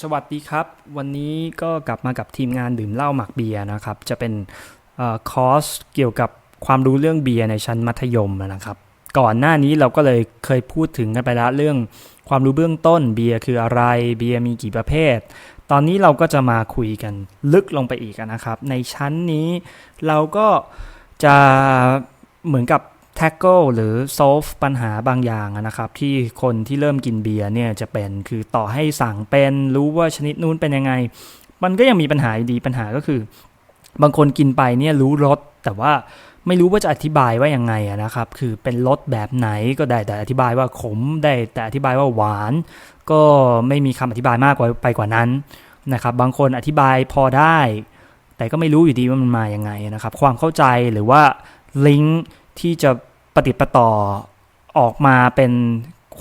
สวัสดีครับ วันนี้ก็กลับมากับทีมงานดื่มเหล้าหมักเบียร์นะครับ จะเป็นอคอร์สเกี่ยวกับความรู้เรื่องเบียร์ในชั้นมัธยมนะครับ ก่อนหน้านี้เราก็เลยเคยพูดถึงกันไปแล้วเรื่องความรู้เบื้องต้นเบียร์คืออะไรเบียร์มีกี่ประเภท ตอนนี้เราก็จะมาคุยกันลึกลงไปอีกนะครับ ในชั้นนี้เราก็จะเหมือนกับ tackle หรือ solve ปัญหาบางอย่างนะครับ ที่คนที่เริ่มกินเบียร์เนี่ยจะเป็นคือต่อให้สั่งเป็นรู้ว่าชนิดนู้นเป็นยังไง มันก็ยังมีปัญหาดีปัญหาก็คือ บางคนกินไปเนี่ยรู้รสแต่ว่าไม่รู้ว่าจะอธิบายว่ายังไงนะครับ คือเป็นรสแบบไหนก็ได้แต่อธิบายว่าขมได้แต่อธิบายว่าหวาน ก็ไม่มีคำอธิบายมากกว่าไปกว่านั้นนะครับ บางคนอธิบายพอได้ แต่ก็ไม่รู้อยู่ดีว่ามันมาอยังไงนะครับ ความเข้าใจหรือว่าลิงก์ ที่จะปฏิปต่อออกมาเป็น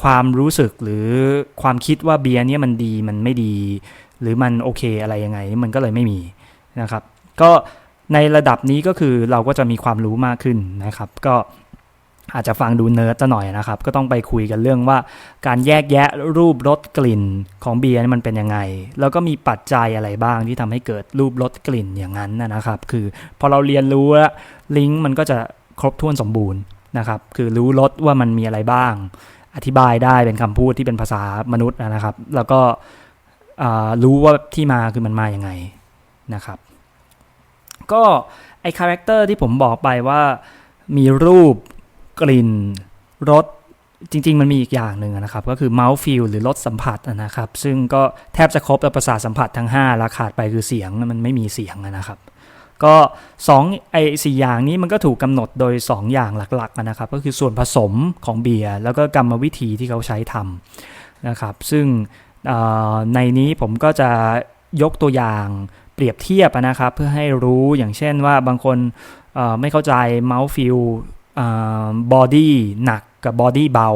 ความรู้สึกหรือความคิดว่าเบียร์เนี่ยมันดีมันไม่ดี หรือมันโอเคอะไรยังไง มันก็เลยไม่มีนะครับ ก็ในระดับนี้ก็คือเราก็จะมีความรู้มากขึ้นนะครับ ก็อาจจะฟังดูเนิร์ดจะหน่อยนะครับ ก็ต้องไปคุยกันเรื่องว่า การแยกแยะรูปรสกลิ่นของเบียร์นี่มันเป็นยังไง แล้วก็มีปัจจัยอะไรบ้างที่ทำให้เกิดรูปรสกลิ่นอย่างนั้นนะนะครับ คือพอเราเรียนรู้แล้วลิงก์มันก็จะ ครบถ้วนสมบูรณ์นะครับ คือรู้รสว่ามันมีอะไรบ้าง อธิบายได้เป็นคำพูดที่เป็นภาษามนุษย์นะครับ แล้วก็รู้ว่าที่มาคือมันมาอย่างไงนะครับ ก็ไอคาแรคเตอร์ที่ผมบอกไปว่ามีรูปกลิ่นรสจริง ๆ มันมีอีกอย่างหนึ่งนะครับ ก็คือ mouth feel หรือรสสัมผัสนะครับ ซึ่งก็แทบจะครบแล้วประสาทสัมผัสทั้ง5แล้วขาดไปคือเสียงมันไม่มีเสียงนะครับ ก็2ไอ้สอย่างนี้มันก็ถูกกำหนดโดย 2 อย่างหลักๆนะครับ ก็คือส่วนผสมของเบียร์แล้วก็กรรมวิธีที่เขาใช้ทำนะครับ ซึ่งในนี้ผมก็จะยกตัวอย่างเปรียบเทียบนะครับ เพื่อให้รู้อย่างเช่นว่าบางคนไม่เข้าใจ mouth feel บอดี้หนักกับบอดี้เบา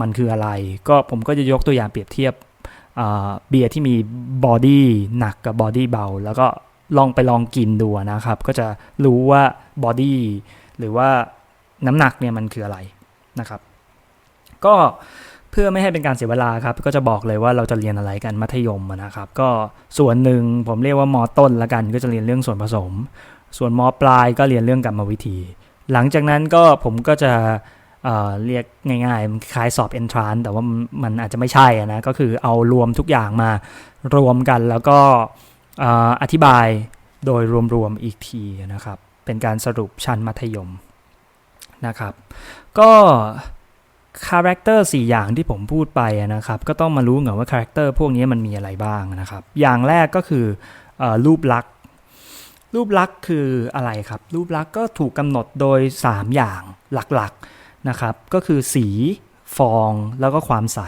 มันคืออะไร ก็ผมก็จะยกตัวอย่างเปรียบเทียบเบียร์ที่มีบอดี้หนักกับบอดี้เบาแล้วก็ ลองไปลองกินดูนะครับ ก็จะรู้ว่าบอดี้หรือว่าน้ำหนักเนี่ยมันคืออะไรนะครับ ก็เพื่อไม่ให้เป็นการเสียเวลาครับ ก็จะบอกเลยว่าเราจะเรียนอะไรกันมัธยมนะครับ ก็ส่วนหนึ่งผมเรียกว่ามอต้นละกัน ก็จะเรียนเรื่องส่วนผสม ส่วนมอปลายก็เรียนเรื่องกรรมวิธี หลังจากนั้นก็ผมก็จะเเรียกง่ายๆคล้ายสอบ entrance แต่ว่ามันอาจจะไม่ใช่นะ ก็คือเอารวมทุกอย่างมารวมกันแล้วก็ อธิบายโดยรวมๆอีกทีนะครับ เป็นการสรุปชั้นมัธยมนะครับ ก็คาแรคเตอร์4อย่างที่ผมพูดไปนะครับ ก็ต้องมารู้ก่อนว่าคาแรคเตอร์พวกนี้มันมีอะไรบ้างนะครับ อย่างแรกก็คืออรูปลักษณ์รูปลักษณ์คืออะไรครับ รูปลักษณ์ก็ถูกกำหนดโดย 3 อย่างหลักๆนะครับ ก็คือสีฟองแล้วก็ความใส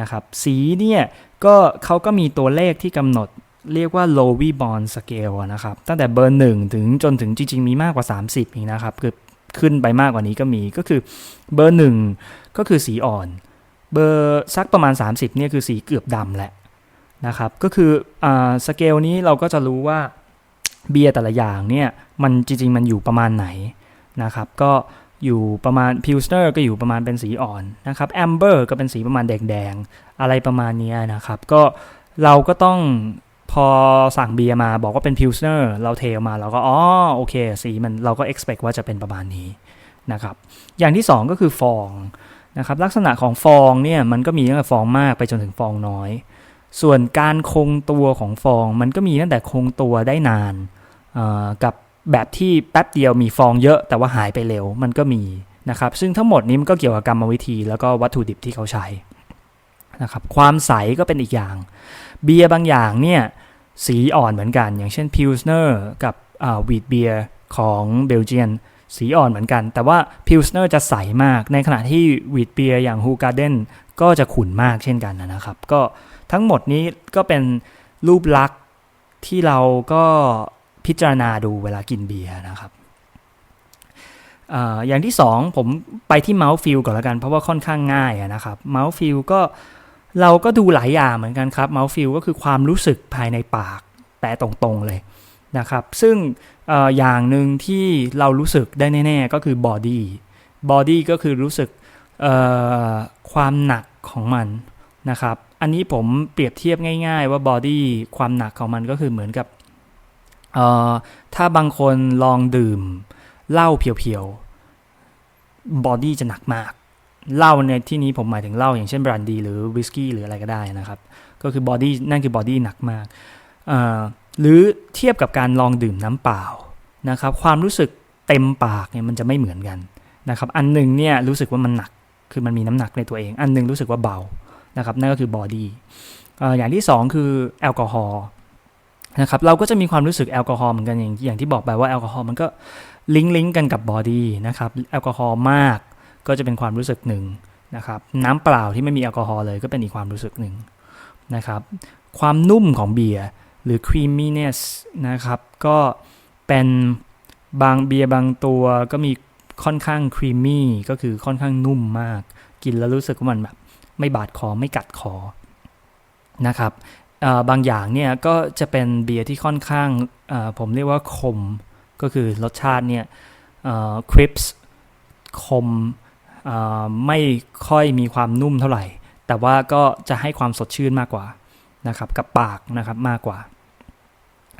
นะครับ สีเนี่ยก็เขาก็มีตัวเลขที่กำหนด เรียกว่า Lowy Bond Scale นะครับ ตั้งแต่เบอร์หนึ่งถึงจนถึงจริง ๆ มีมากกว่า 30อีกนะครับ คือขึ้นไปมากกว่านี้ก็มี ก็คือเบอร์หนึ่งก็คือสีอ่อน เบอร์สักประมาณ 30เนี่ยคือสีเกือบดำแหละนะครับ ก็คืออ่าสเกลนี้เราก็จะรู้ว่าเบียร์แต่ละอย่างเนี่ยมันจริง ๆ มันอยู่ประมาณไหนนะครับ ก็อยู่ประมาณพิลสเนอร์ก็อยู่ประมาณเป็นสีอ่อนนะครับแอมเบอร์ก็เป็นสีประมาณแดงๆ อะไรประมาณนี้นะครับ ก็เราก็ต้อง พอสั่งเบียร์มาบอกว่าเป็นพิลสเนอร์เราเทมาเราก็อ๋อโอเค สีมันเราก็ expect ว่าจะเป็นประมาณนี้นะครับ อย่างที่ 2 ก็คือฟองนะครับ ลักษณะของฟองเนี่ยมันก็มีตั้งแต่ฟองมากไปจนถึงฟองน้อย ส่วนการคงตัวของฟองมันก็มีตั้งแต่คงตัวได้นานกับแบบที่แป๊บเดียวมีฟองเยอะแต่ว่าหายไปเร็วมันก็มีนะครับ ซึ่งทั้งหมดนี้มันก็เกี่ยวกับกรรมวิธีแล้วก็วัตถุดิบที่เขาใช้นะครับ ความใสก็เป็นอีกอย่าง เบียร์บางอย่างเนี่ย สีอ่อนเหมือนกัน อย่างเช่นพิลสเนอร์กับวีดเบียร์ของเบลเจียนสีอ่อนเหมือนกัน แต่ว่าพิลสเนอร์จะใสมาก ในขณะที่วีดเบียร์อย่างฮูการ์เดนก็จะขุ่นมากเช่นกันนะครับ ก็ทั้งหมดนี้ก็เป็นรูปลักษณ์ที่เราก็พิจารณาดูเวลากินเบียร์นะครับออย่างที่ 2 ผมไปที่เมาส์ฟิลก่อนละกัน เพราะว่าค่อนข้างง่ายนะครับเมาส์ฟิลก็ เราก็ดูหลายอย่างเหมือนกันครับ mouth feel ก็คือความรู้สึกภายในปากแปลตรงๆเลยนะครับ ซึ่งออย่างหนึ่งที่เรารู้สึกได้แน่ ๆ ก็คือ body body ก็คือรู้สึกความหนักของมันนะครับ อันนี้ผมเปรียบเทียบง่าย ๆ ว่าบอดี้ความหนักของมันก็คือเหมือนกับถ้าบางคนลองดื่มเหล้าเพียวๆ บอดี้จะหนักมาก เหล้าในที่นี้ผมหมายถึงเหล้าอย่างเช่นบรันดีหรือวิสกี้หรืออะไรก็ได้นะครับ ก็คือบอดี้นั่นคือบอดี้หนักมาก หรือเทียบกับการลองดื่มน้ำเปล่านะครับความรู้สึกเต็มปากเนี่ยมันจะไม่เหมือนกันนะครับอันหนึ่งเนี่ยรู้สึกว่ามันหนักคือมันมีน้ำหนักในตัวเอง อันหนึงรู้สึกว่าเบานะครับนั่นก็คือบอดี้อย่างที่ 2 คือแอลกอฮอล์นะครับเราก็จะมีความรู้สึกแอลกอฮอล์เหมือนกันอย่างอย่างที่บอกไปว่าแอลกอฮอล์มันก็ลิงก์ลิงก์กันกับบอดี้นะครับแอลกอฮอล์มาก ก็จะเป็นความรู้สึกหนึ่งนะครับน้ำเปล่าที่ไม่มีแอลกอฮอล์เลยก็เป็นอีกความรู้สึกหนึ่งนะครับความนุ่มของเบียร์หรือ creaminess นะครับก็เป็นบางเบียร์บางตัวก็มีค่อนข้างครีมมี่ก็คือค่อนข้างนุ่มมาก กินแล้วรู้สึกว่ามันแบบไม่บาดคอไม่กัดคอนะครับบางอย่างเนี่ยก็จะเป็นเบียร์ที่ค่อนข้างผมเรียกว่าคม ก็คือรสชาติเนี่ยคริปส์คม ไม่ค่อยมีความนุ่มเท่าไหร่ แต่ว่าก็จะให้ความสดชื่นมากกว่านะครับกับปากนะครับมากกว่า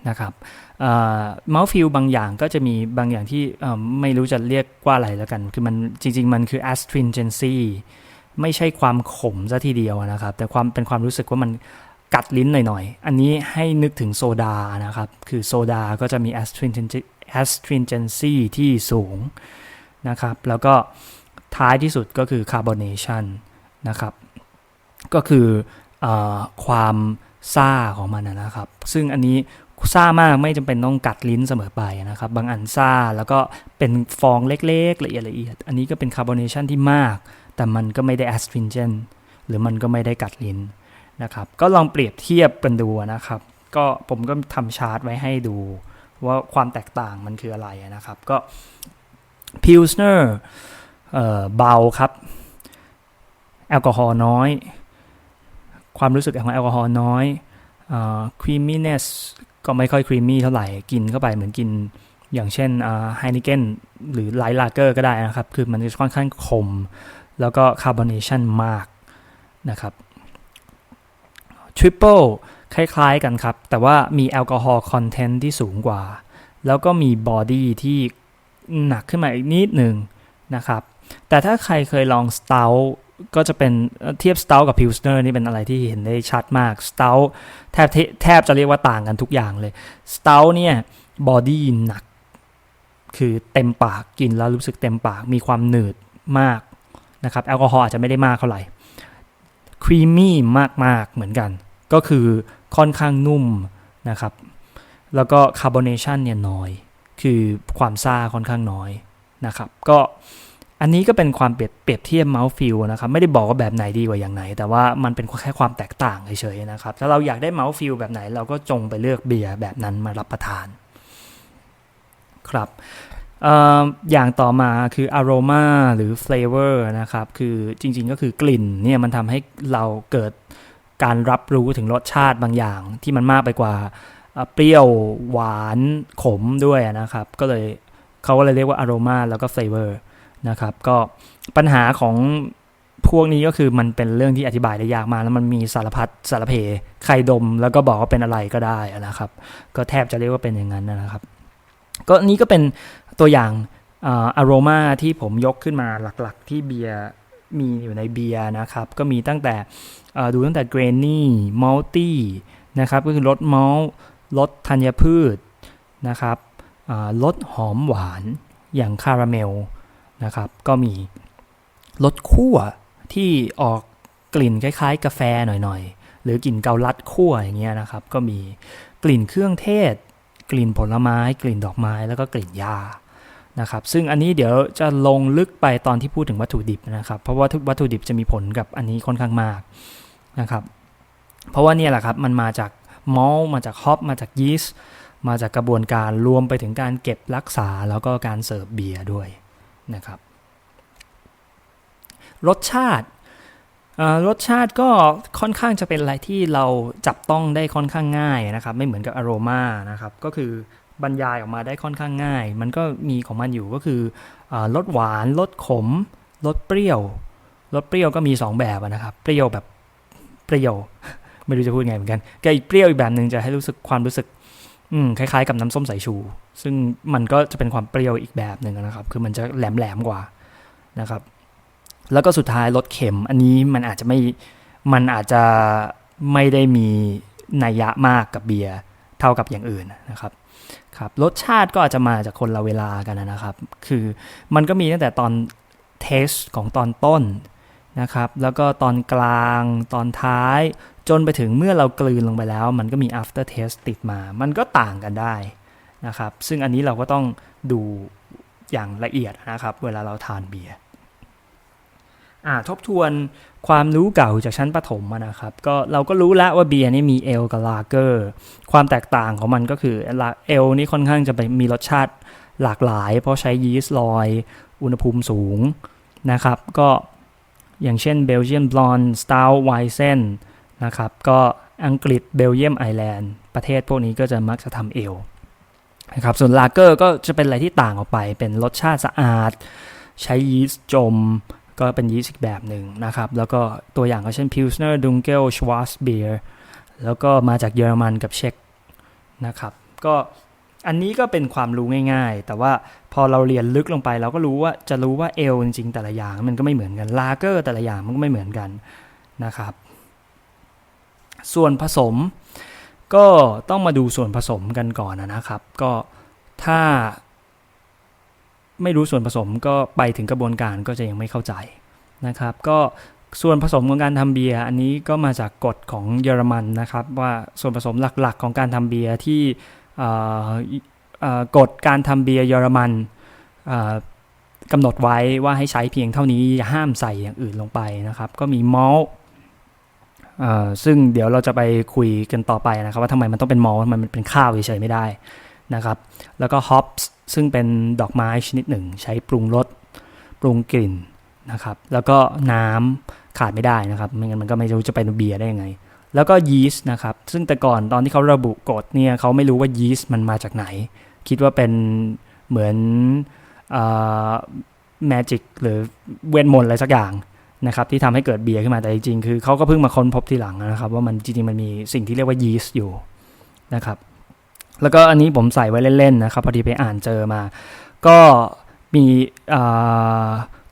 นะครับเมาส์ฟิลบางอย่างก็จะมีบางอย่างที่ไม่รู้จะเรียกว่าอะไรแล้วกัน คือมันจริง ๆ มันคือ astringency ไม่ใช่ความขมซะทีเดียวนะครับ แต่ความเป็นความรู้สึกว่ามันกัดลิ้นหน่อยๆ อันนี้ให้นึกถึงโซดานะครับ คือโซดาก็จะมี astringency ที่สูงนะครับ แล้วก็ ท้ายที่สุดก็คือ carbonation นะครับ ก็คืออความซ่าของมันนะครับ ซึ่งอันนี้ซ่ามากไม่จำเป็นต้องกัดลิ้นเสมอไปนะครับ บางอันซ่าแล้วก็เป็นฟองเล็กๆ ละเอียดละเอียด อันนี้ก็เป็นคาร์บอเนชันที่มาก แต่มันก็ไม่ได้ astringent หรือมันก็ไม่ได้กัดลิ้นนะครับ ก็ลองเปรียบเทียบกันดูนะครับ ก็ผมก็ทำชาร์ตไว้ให้ดูว่าความแตกต่างมันคืออะไรนะครับ ก็ Pilsner เเบาครับ แอลกอฮอล์น้อย ความรู้สึกของแอลกอฮอล์น้อย creaminess ก็ไม่ค่อยครีมมี่เท่าไหร่กินเข้าไปเหมือนกินอย่างเช่นไฮนิเกนหรือไลท์ลาเกอร์ก็ได้นะครับ คือมันจะค่อนข้างคม แล้วก็คาร์บอเนชันมากนะครับทริปเปิลคล้ายๆกันครับ แต่ว่ามีแอลกอฮอล์คอนเทนต์ที่สูงกว่า แล้วก็มีบอดี้ที่หนักขึ้นมาอีกนิดหนึ่งนะครับ แต่ถ้าใครเคยลองสเตลก็จะเป็นเทียบสเตลกับพิลสเนอร์นี่เป็นอะไรที่เห็นได้ชัดมากสเตลแทบแทบจะเรียกว่าต่างกันทุกอย่างเลยสเตลเนี่ยบอดี้หนัก คือเต็มปากกินแล้วรู้สึกเต็มปากมีความหนืดมากนะครับแอลกอฮอล์อาจจะไม่ได้มากเท่าไหร่ครีมมี่มาก ๆ เหมือนกัน ก็คือค่อนข้างนุ่มนะครับ แล้วก็คาร์บอเนชันเนี่ยน้อย คือความซ่าค่อนข้างน้อยนะครับ ก็ อันนี้ก็เป็นความเปรียบเปรียบเทียบเมาส์ฟิลนะครับไม่ได้บอกว่าแบบไหนดีกว่าอย่างไหน แต่ว่ามันเป็นแค่ความแตกต่างเฉยๆนะครับถ้าเราอยากได้เมาส์ฟิลแบบไหน เราก็จงไปเลือกเบียร์แบบนั้นมารับประทาน ครับอย่างต่อมาคือ aroma หรือ flavor นะครับ คือจริง ๆ ก็คือกลิ่นเนี่ยมันทำให้เราเกิดการรับรู้ถึงรสชาติบางอย่าง ที่มันมากไปกว่าเปรี้ยวหวานขมด้วยนะครับ ก็เลยเขาก็เลยเรียกว่า aroma แล้วก็ flavor นะครับ ก็ปัญหาของพวกนี้ก็คือมันเป็นเรื่องที่อธิบายได้ยากมากแล้วมันมีสารพัดสารเพ ใครดมแล้วก็บอกว่าเป็นอะไรก็ได้นะครับ ก็แทบจะเรียกว่าเป็นอย่างนั้นนะครับ ก็นี้ก็เป็นตัวอย่างอารมาที่ผมยกขึ้นมาหลักๆ ที่เบียร์มีอยู่ในเบียร์นะครับ ก็มีตั้งแต่ดูตั้งแต่เกรนนี่มัลตี้นะครับ ก็คือรสมัลรสธัญพืชนะครับรสหอมหวานอย่างคาราเมล นะครับ ก็มีรสคั่วที่ออกกลิ่นคล้ายๆ กาแฟหน่อยๆ หรือกลิ่นเกาลัดคั่วอย่างเงี้ยนะครับ ก็มีกลิ่นเครื่องเทศ กลิ่นผลไม้ กลิ่นดอกไม้แล้วก็กลิ่นยานะครับซึ่งอันนี้เดี๋ยวจะลงลึกไปตอนที่พูดถึงวัตถุดิบนะครับ เพราะว่าวัตถุดิบจะมีผลกับอันนี้ค่อนข้างมากนะครับเพราะว่านี่แหละครับมันมาจากมอลมาจากฮอปมาจากยีสต์มาจากกระบวนการรวมไปถึงการเก็บรักษาแล้วก็การเสิร์ฟเบียร์ด้วย นะครับ รสชาติรสชาติก็ค่อนข้างจะเป็นอะไรที่เราจับต้องได้ค่อนข้างง่ายนะครับ ไม่เหมือนกับอโรมานะครับก็คือบรรยายออกมาได้ค่อนข้างง่าย มันก็มีของมันอยู่ก็คือรสหวานรสขมรสเปรี้ยวรสเปรี้ยวก็มี 2 แบบนะครับเปรี้ยวแบบเปรี้ยวไม่รู้จะพูดไงเหมือนกันแกอีกเปรี้ยวอีกแบบหนึ่งจะให้รู้สึกความรู้สึก อืมคล้ายๆกับน้ำส้มสายชู ซึ่งมันก็จะเป็นความเปรี้ยวอีกแบบหนึ่งนะครับ คือมันจะแหลมๆกว่านะครับ แล้วก็สุดท้ายรสเค็ม อันนี้มันอาจจะไม่มันอาจจะไม่ได้มีนัยยะมากกับเบียร์เท่ากับอย่างอื่นนะครับครับรสชาติก็อาจจะมาจากคนละเวลากันนะครับ คือมันก็มีตั้งแต่ตอนเทสของตอนต้นนะครับ แล้วก็ตอนกลางตอนท้าย จนไปถึงเมื่อเรากลืนลงไปแล้ว มันก็มี after taste ติดมา มันก็ต่างกันได้นะครับ ซึ่งอันนี้เราก็ต้องดูอย่างละเอียดนะครับ เวลาเราทานเบียร์ทบทวนความรู้เก่าจากชั้นประถมนะครับ ก็เราก็รู้แล้วว่าเบียร์นี่มีเอลกับลาเกอร์ ความแตกต่างของมันก็คือเอลนี่ค่อนข้างจะไปมีรสชาติหลากหลาย เพราะใช้ยีสต์ลอย อุณหภูมิสูงนะครับ ก็อย่างเช่นเบลเยียมบลอนสตาลไวเซน นะครับ ก็อังกฤษเบลเยียมไอแลนด์ประเทศพวกนี้ก็จะมักจะทำเอลนะครับส่วนลาเกอร์ก็จะเป็นอะไรที่ต่างออกไป เป็นรสชาติสะอาด ใช้ยีสต์จม ก็เป็นยีสต์อีกแบบหนึ่งนะครับ แล้วก็ตัวอย่างก็เช่น Pilsner Dunkel Schwarzbier แล้วก็มาจากเยอรมันกับเช็กนะครับก็อันนี้ก็เป็นความรู้ง่ายๆ แต่ว่าพอเราเรียนลึกลงไป เราก็รู้ว่าจะรู้ว่าเอลจริงๆแต่ละอย่างมันก็ไม่เหมือนกันลาเกอร์แต่ละอย่างมันก็ไม่เหมือนกันนะครับ ส่วนผสม ก็ต้องมาดูส่วนผสมกันก่อนนะครับ ก็ถ้าไม่รู้ส่วนผสมก็ไปถึงกระบวนการก็จะยังไม่เข้าใจนะครับ ก็ส่วนผสมของการทำเบียร์อันนี้ก็มาจากกฎของเยอรมันนะครับ ว่าส่วนผสมหลักๆของการทำเบียร์ที่กฎการทำเบียร์เยอรมันกำหนดไว้ว่าให้ใช้เพียงเท่านี้อย่าห้ามใส่อย่างอื่นลงไปนะครับ ก็มีมอล ซึ่งเดี๋ยวเราจะไปคุยกันต่อไปนะครับ ว่าทำไมมันต้องเป็นมอลมันเป็นข้าวเฉยๆไม่ได้นะครับ แล้วก็ฮอปส์ซึ่งเป็นดอกไม้ชนิดหนึ่ง ใช้ปรุงรสปรุงกลิ่นนะครับ แล้วก็น้ำขาดไม่ได้นะครับ ไม่งั้นมันก็ไม่รู้จะเป็นเบียร์ได้ยังไง แล้วก็ยีสต์นะครับ ซึ่งแต่ก่อนตอนที่เขาระบุกฎเนี่ยเขาไม่รู้ว่ายีสต์มันมาจากไหน คิดว่าเป็นเหมือนแมจิกหรือเวทมนต์อะไรสักอย่าง นะครับที่ทำให้เกิดเบียร์ขึ้นมาแต่จริงๆคือเขาก็เพิ่งมาค้นพบทีหลังนะครับ ว่ามันจริงๆมันมีสิ่งที่เรียกว่ายีสต์อยู่นะครับ แล้วก็อันนี้ผมใส่ไว้เล่นๆนะครับพอดีไปอ่านเจอมา ก็มี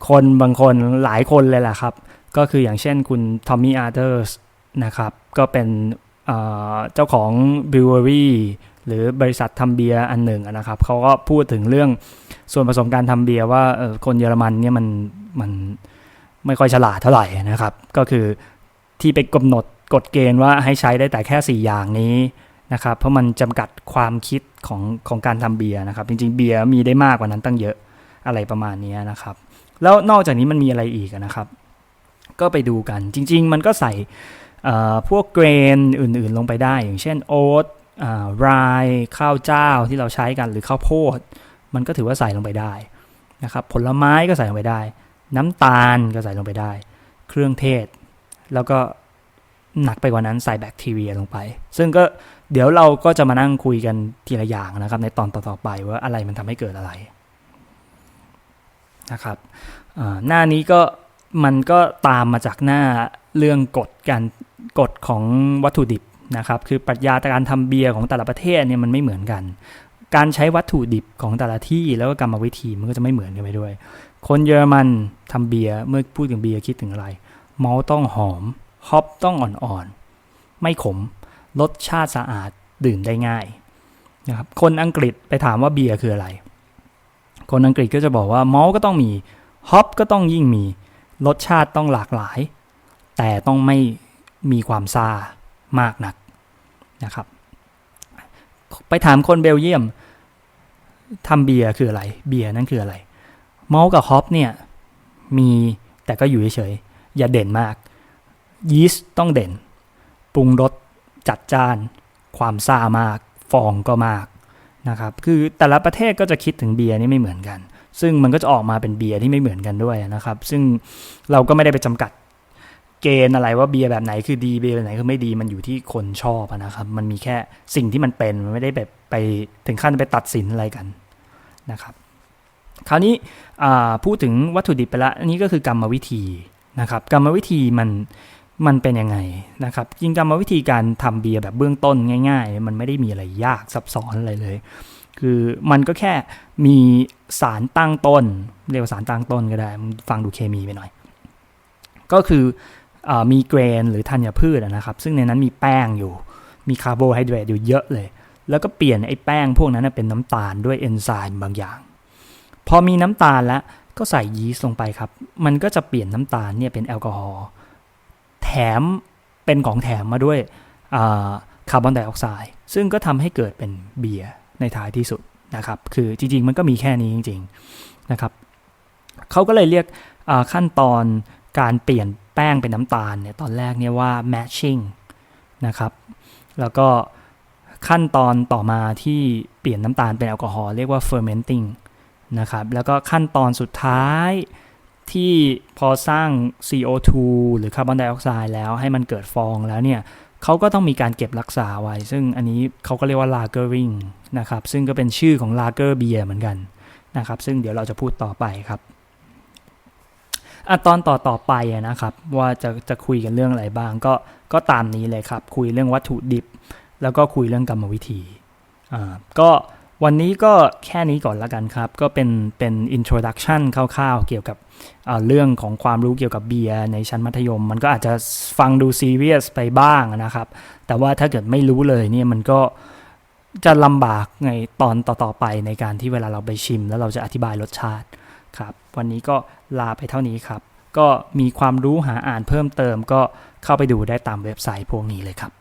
คนบางคนหลายคนเลยแหละครับ ก็คืออย่างเช่นคุณทอมมี่อาร์เตอร์สนะครับก็เป็นเจ้าของบิวเวอรี่หรือบริษัททำเบียร์อันหนึ่งนะครับเขาก็พูดถึงเรื่องส่วนผสมการทำเบียร์ว่าคนเยอรมันเนี่ยมันมัน ไม่ค่อยฉลาดเท่าไหร่นะครับ ก็คือที่ไปกำหนดกฎเกณฑ์ว่าให้ใช้ได้แต่แค่ 4 อย่างนี้นะครับ เพราะมันจำกัดความคิดของของการทำเบียร์นะครับ จริงๆ เบียร์มีได้มากกว่านั้นตั้งเยอะอะไรประมาณนี้นะครับ แล้วนอกจากนี้มันมีอะไรอีกนะครับ ก็ไปดูกันจริง ๆ มันก็ใส่พวกเกรนอื่นๆลงไปได้ อย่างเช่นโอ๊ตรายข้าวเจ้าที่เราใช้กันหรือข้าวโพด มันก็ถือว่าใส่ลงไปได้นะครับ ผลไม้ก็ใส่ลงไปได้ น้ำตาลก็ใส่ลงไปได้ เครื่องเทศ แล้วก็หนักไปกว่านั้นใส่แบคทีเรียลงไป ซึ่งก็เดี๋ยวเราก็จะมานั่งคุยกันทีละอย่างนะครับ ในตอนต่อๆไปว่าอะไรมันทำให้เกิดอะไรนะครับหน้านี้ก็มันก็ตามมาจากหน้าเรื่องกฎการกฎของวัตถุดิบนะครับ คือปรัชญาการทำเบียร์ของแต่ละประเทศเนี่ยมันไม่เหมือนกัน การใช้วัตถุดิบของแต่ละที่แล้วก็กรรมวิธีมันก็จะไม่เหมือนกันไปด้วย คนเยอรมันทำเบียร์เมื่อพูดถึงเบียร์คิดถึงอะไรมอลต้องหอมฮอปต้องอ่อนๆ ไม่ขมรสชาติสะอาดดื่มได้ง่ายนะครับคนอังกฤษไปถามว่าเบียร์คืออะไร คนอังกฤษก็จะบอกว่ามอลก็ต้องมีฮอปก็ต้องยิ่งมีรสชาติต้องหลากหลาย แต่ต้องไม่มีความซามากนักนะครับ ไปถามคนเบลเยียมทำเบียร์คืออะไร เบียร์นั่นคืออะไร มอลกับฮอปเนี่ย มีแต่ก็อยู่เฉยๆ อย่าเด่นมาก ยีสต์ต้องเด่น ปรุงรสจัดจ้าน ความซ่ามาก ฟองก็มากนะครับ คือแต่ละประเทศก็จะคิดถึงเบียร์นี่ไม่เหมือนกัน ซึ่งมันก็จะออกมาเป็นเบียร์ที่ไม่เหมือนกันด้วยนะครับ ซึ่งเราก็ไม่ได้ไปจำกัด เกณฑ์อะไรว่าเบียร์แบบไหนคือดีเบียร์แบบไหนคือไม่ดีมันอยู่ที่คนชอบนะครับ มันมีแค่สิ่งที่มันเป็นมันไม่ได้แบบไปถึงขั้นไปตัดสินอะไรกันนะครับ คราวนี้พูดถึงวัตถุดิบไปแล้วอันนี้ก็คือกรรมวิธีนะครับกรรมวิธีมันมันเป็นยังไงนะครับจริงกรรมวิธีการทำเบียร์แบบเบื้องต้นง่าย ๆ มันไม่ได้มีอะไรยากซับซ้อนอะไรเลย คือมันก็แค่มีสารตั้งต้น เรียกว่าสารตั้งต้นก็ได้ฟังดูเคมีไปหน่อย ก็คือ มีเกรนหรือธัญพืชนะครับ ซึ่งในนั้นมีแป้งอยู่ มีคาร์โบไฮเดรตอยู่เยอะเลย แล้วก็เปลี่ยนไอ้แป้งพวกนั้นเป็นน้ำตาลด้วยเอนไซม์บางอย่าง พอมีน้ำตาลแล้วก็ใส่ยีสต์ลงไปครับ มันก็จะเปลี่ยนน้ำตาลเนี่ยเป็นแอลกอฮอล์แถมเป็นของแถมมาด้วยคาร์บอนไดออกไซด์ซึ่งก็ทำให้เกิดเป็นเบียร์ในท้ายที่สุดนะครับ คือจริงๆ มันก็มีแค่นี้จริง ๆนะครับเขาก็เลยเรียกขั้นตอนการเปลี่ยน ป้งเป็นน้ำตาลเนี่ยตอนแรกเนี่ยว่า matching นะครับแล้วก็ขั้นตอนต่อมาที่เปลี่ยนน้ำตาลเป็นแอลกอฮอล์เรียกว่า fermenting นะครับแล้วก็ขั้นตอนสุดท้ายที่พอสร้าง CO2 หรือคาร์บอนไดออกไซด์แล้วให้มันเกิดฟองแล้วเนี่ยเขาก็ต้องมีการเก็บรักษาไว้ ซึ่งอันนี้เขาก็เรียกว่า lagering นะครับซึ่งก็เป็นชื่อของ lager beer เหมือนกันนะครับซึ่งเดี๋ยวเราจะพูดต่อไปครับ อะตอนต่อต่อไปนะครับ ว่าจะจะคุยกันเรื่องอะไรบ้าง ก็ก็ตามนี้เลยครับ คุยเรื่องวัตถุดิบ แล้วก็คุยเรื่องกรรมวิธีอ่าก็วันนี้ก็แค่นี้ก่อนละกันครับ ก็เป็นเป็น introduction คร่าวๆ เกี่ยวกับเรื่องของความรู้เกี่ยวกับเบียร์ในชั้นมัธยม มันก็อาจจะฟังดูซีเรียสไปบ้างนะครับ แต่ว่าถ้าเกิดไม่รู้เลยเนี่ยมันก็จะลำบากในตอนต่อๆไปในการที่เวลาเราไปชิม แล้วเราจะอธิบายรสชาติ ครับ วันนี้ก็ลาไปเท่านี้ครับ ก็มีความรู้หาอ่านเพิ่มเติมก็เข้าไปดูได้ตามเว็บไซต์พวกนี้เลยครับ